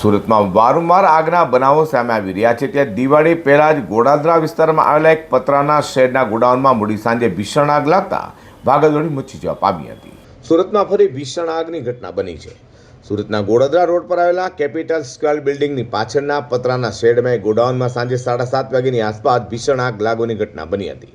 સુરતમાં વારંવાર આગના બનાવો સામે આવી રહ્યા છે. ત્યાં દિવાળી પહેલા જ ગોડાદરા વિસ્તારમાં આવેલા એક પતરાના શેડના ગોડાઉનમાં મોડી સાંજે ભીષણ આગ લાગતા ભાગદોડી મચી જવા પામી હતી. સુરતમાં ફરી ભીષણ આગની ઘટના બની છે. સુરતના ગોડાદરા રોડ પર આવેલા કેપિટલ સ્ક્વેર બિલ્ડિંગની પાછળના પતરાના શેડમાં ગોડાઉનમાં સાંજે સાડા સાત વાગ્યાની આસપાસ ભીષણ આગ લાગવાની ઘટના બની હતી.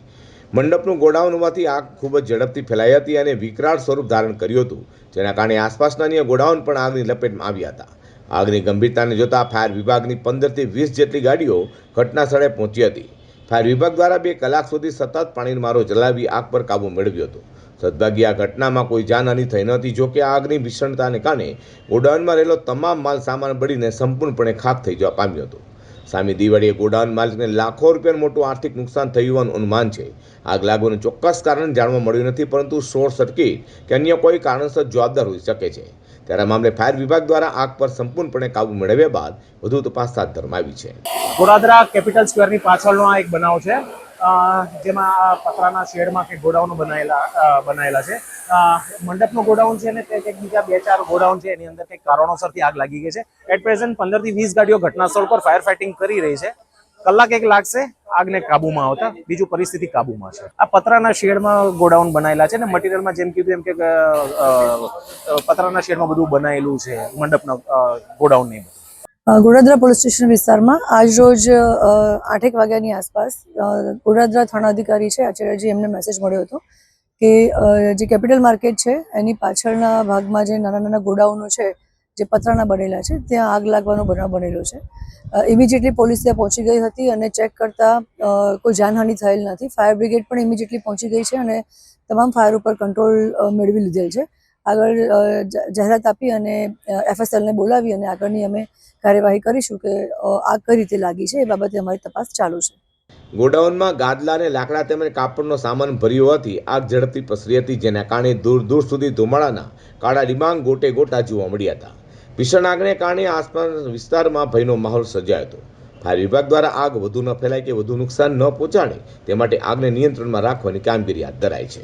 મંડપનું ગોડાઉન હોવાથી આગ ખૂબ જ ઝડપથી ફેલાઈ હતી અને વિકરાળ સ્વરૂપ ધારણ કર્યું હતું. જેના કારણે આસપાસના અન્ય ગોડાઉન પણ આગની લપેટમાં આવ્યા હતા. આગની ગંભીરતાને જોતા ફાયર વિભાગની પંદરથી વીસ જેટલી ગાડીઓ ઘટના સ્થળે પહોંચી હતી. ફાયર વિભાગ દ્વારા બે કલાક સુધી સતત પાણીનો મારો ચલાવી આગ પર કાબૂ મેળવ્યો હતો. સદભાગ્યે આ ઘટનામાં કોઈ જાનહાની થઈ નહોતી, જોકે આ આગની ભીષણતાને કારણે ગોડાઉનમાં રહેલો તમામ માલ સામાન બળીને સંપૂર્ણપણે ખાક થઈ જવા પામ્યો હતો. સામે દિવાળીએ ગોડાઉન માલિકને લાખો રૂપિયાનું મોટું આર્થિક નુકસાન થયું હોવાનું અનુમાન છે. આગ લાગવાનું ચોક્કસ કારણ જાણવા મળ્યું નથી, પરંતુ શોર્ટ સર્કિટ કે અન્ય કોઈ કારણસર જવાબદાર હોઈ શકે છે. ત્યારે મામલે ફાયર વિભાગ દ્વારા આગ પર સંપૂર્ણપણે કાબુ મેળવ્યા બાદ વધુ તપાસ હાથ ધરવામાં આવી છે. ગોડાદરા કેપિટલ સ્ક્વેરની પાછળનો આ એક બનાવ છે. જેમાં પતરાના શેડમાં કે ગોડાઉન બનાયેલા બનાવેલા છે. મંડપનો ગોડાઉન છે ને તે કંઈક બીજા બે ચાર ગોડાઉન છે. એની અંદર કંઈક કારણોસરથી આગ લાગી ગઈ છે. એટ પ્રેઝન્ટ પંદરથી વીસ ગાડીઓ ઘટના સ્થળ પર ફાયર ફાઇટિંગ કરી રહી છે. કલાક એક લાગશે આગને કાબુમાં આવતા, બીજું પરિસ્થિતિ કાબુમાં છે. આ પતરાના શેડમાં ગોડાઉન બનાવેલા છે ને મટીરિયલમાં જેમ કીધું એમ કે પતરાના શેડમાં બધું બનાવેલું છે, મંડપના ગોડાઉન ને ગોડાદરા પોલીસ સ્ટેશન વિસ્તારમાં આજરોજ રોજ આઠેક વાગ્યાની આસપાસ ગોડાદરા થાણા અધિકારી છે, આચાર્યજી, એમને મેસેજ મળ્યો હતો કે જે કેપિટલ માર્કેટ છે, એની પાછળના ભાગમાં જે નાના નાના ગોડાઉનો છે જે પતરાના બનેલા છે, ત્યાં આગ લાગવાનો બનાવ બનેલો છે. ઇમિજિએટલી પોલીસ ત્યાં પહોંચી ગઈ હતી અને ચેક કરતા કોઈ જાનહાનિ થયેલ નથી. ફાયર બ્રિગેડ પણ ઇમિજિએટલી પહોંચી ગઈ છે અને તમામ ફાયર ઉપર કંટ્રોલ મેળવી લીધેલ છે. આગળ જાહેરાત આપી અને એફએસએલને બોલાવી અને આગળની અમે કાર્યવાહી કરીશું કે આગ કઈ રીતે લાગી છે એ બાબતે અમારી તપાસ ચાલુ છે. ગોડાઉનમાં ગાદલા અને લાકડા તેમજ કાપડનો સામાન ભર્યો હોવાથી આગ ઝડપથી પસરી હતી, જેના કારણે દૂર દૂર સુધી ધુમાડાના કાળા ડિબાંગ ગોટે ગોટા જોવા મળ્યા હતા. ભીષણ આગને કારણે આસપાસ વિસ્તારમાં ભયનો માહોલ સર્જાયો હતો. ફાયર વિભાગ દ્વારા આગ વધુ ન ફેલાય કે વધુ નુકસાન ન પહોંચાડે તે માટે આગને નિયંત્રણમાં રાખવાની કામગીરી હાથ ધરાઈ છે.